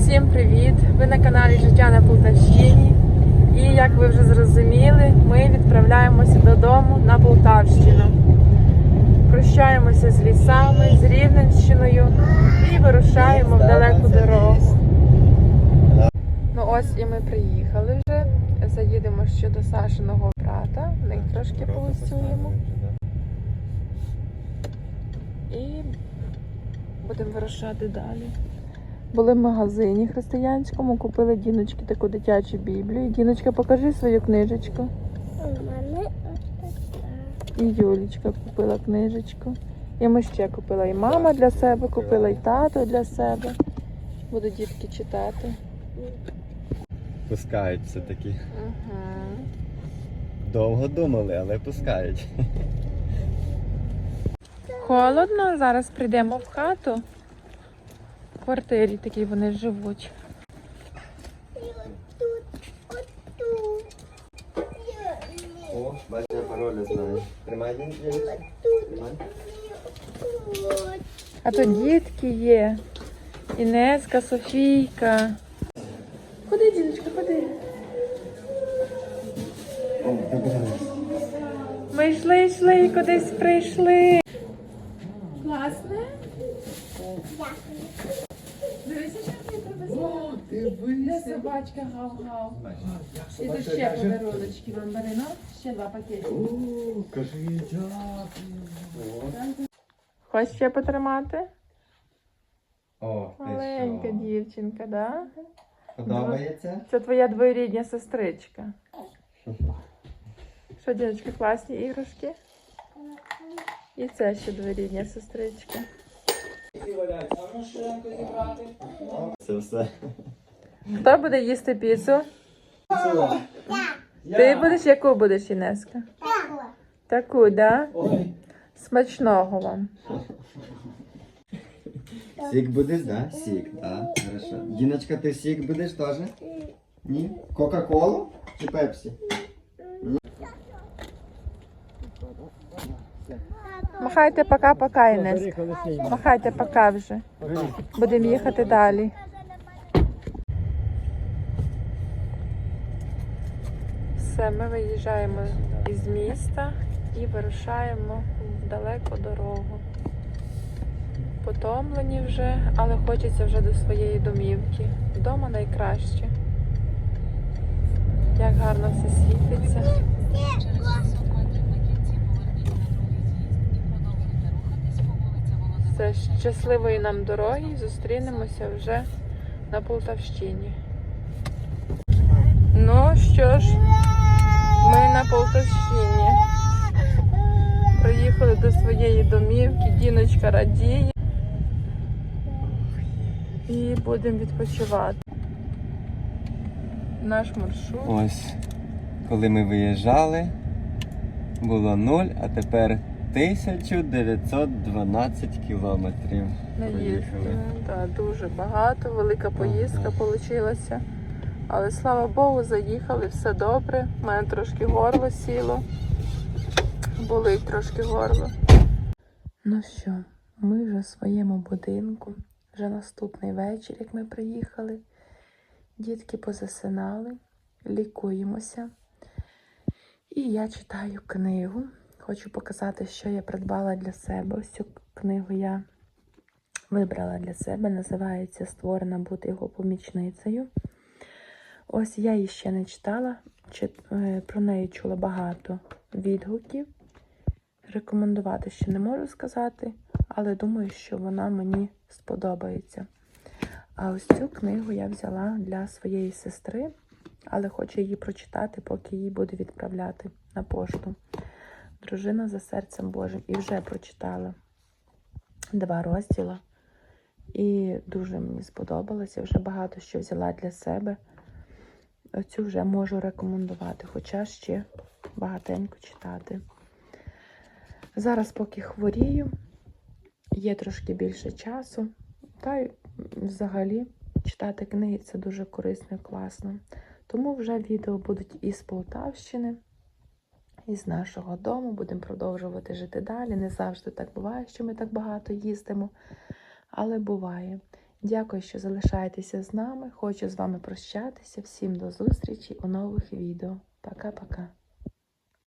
Всім привіт! Ви на каналі Життя на Полтавщині. І як ви вже зрозуміли, ми відправляємося додому на Полтавщину. Прощаємося з лісами, з Рівненщиною і вирушаємо в далеку дорогу. Ну ось і ми приїхали вже. Заїдемо ще до Сашиного брата. В них трошки погостюємо. І будемо вирушати далі. Були в магазині християнському, купили Діночки таку дитячу біблію. Діночка, покажи свою книжечку. І Юлічка купила книжечку. І ми ще купила. І мама для себе купила, і тато для себе. Будуть дітки читати. Пускають все-таки. Угу. Довго думали, але пускають. Холодно, зараз прийдемо в хату. Квартирі такій вони живуть. О, бачите, пароля знаю. Тримай він. Тримай. А то дітки є. Інеска, Софійка. Ходи, діночка, ходи. Ми йшли, йшли і кудись прийшли. Класне? Дивися, що мені привезла. Де собачка гав-гав. І тут ще подаруночки вам бери, ну? Ще два пакети. О, кажи дякую. Хочеш ще потримати? О, ти Маленька що? дівчинка, да? Подобається? Це твоя двоюрідня сестричка. Що, дівчатки, класні іграшки? І це ще двоюрідня сестричка. Це все. Хто буде їсти піцу? Ти будеш яку будеш, Інеска? Таку, да? Смачного вам. Сік будеш, да? Сік, да. Хорошо. Діночка, ти сік будеш теж? Ні? Кока-колу чи пепсі? Махайте пока-пока, Інеска. Махайте пока вже. Будемо їхати далі. Все, ми виїжджаємо із міста і вирушаємо в далеку дорогу. Потомлені вже, але хочеться вже до своєї домівки. Вдома найкраще. Як гарно все світиться. Все, щасливої нам дороги. Зустрінемося вже на Полтавщині. Ну що ж, ми на Полтавщині. Приїхали до своєї домівки, діночка радіє. І будемо відпочивати. Наш маршрут. Ось, коли ми виїжджали, було 0, а тепер 1912 кілометрів. Наїздили. Проїхали. Так, дуже багато, велика поїздка вийшла. Але слава Богу, заїхали, все добре. У мене трошки горло сіло. Болить трошки горло. Ну що, ми вже в своєму будинку. Вже наступний вечір, як ми приїхали. Дітки позасинали, лікуємося. І я читаю книгу. Хочу показати, що я придбала для себе. Ось цю книгу я вибрала для себе. Називається Створена бути його помічницею. Ось я її ще не читала. Е, про неї чула багато відгуків. Рекомендувати ще не можу сказати, але думаю, що вона мені сподобається. А ось цю книгу я взяла для своєї сестри, але хочу її прочитати, поки її буду відправляти на пошту. Дружина за серцем Божим і вже прочитала два розділа. І дуже мені сподобалося. Вже багато що взяла для себе. Оцю вже можу рекомендувати, хоча ще багатенько читати. Зараз, поки хворію, є трошки більше часу. Та й взагалі читати книги це дуже корисно і класно. Тому вже відео будуть із Полтавщини, із нашого дому. Будемо продовжувати жити далі. Не завжди так буває, що ми так багато їздимо, але буває. Дякую, що залишаєтеся з нами. Хочу з вами прощатися. Всім до зустрічі у нових відео. Пока-пока.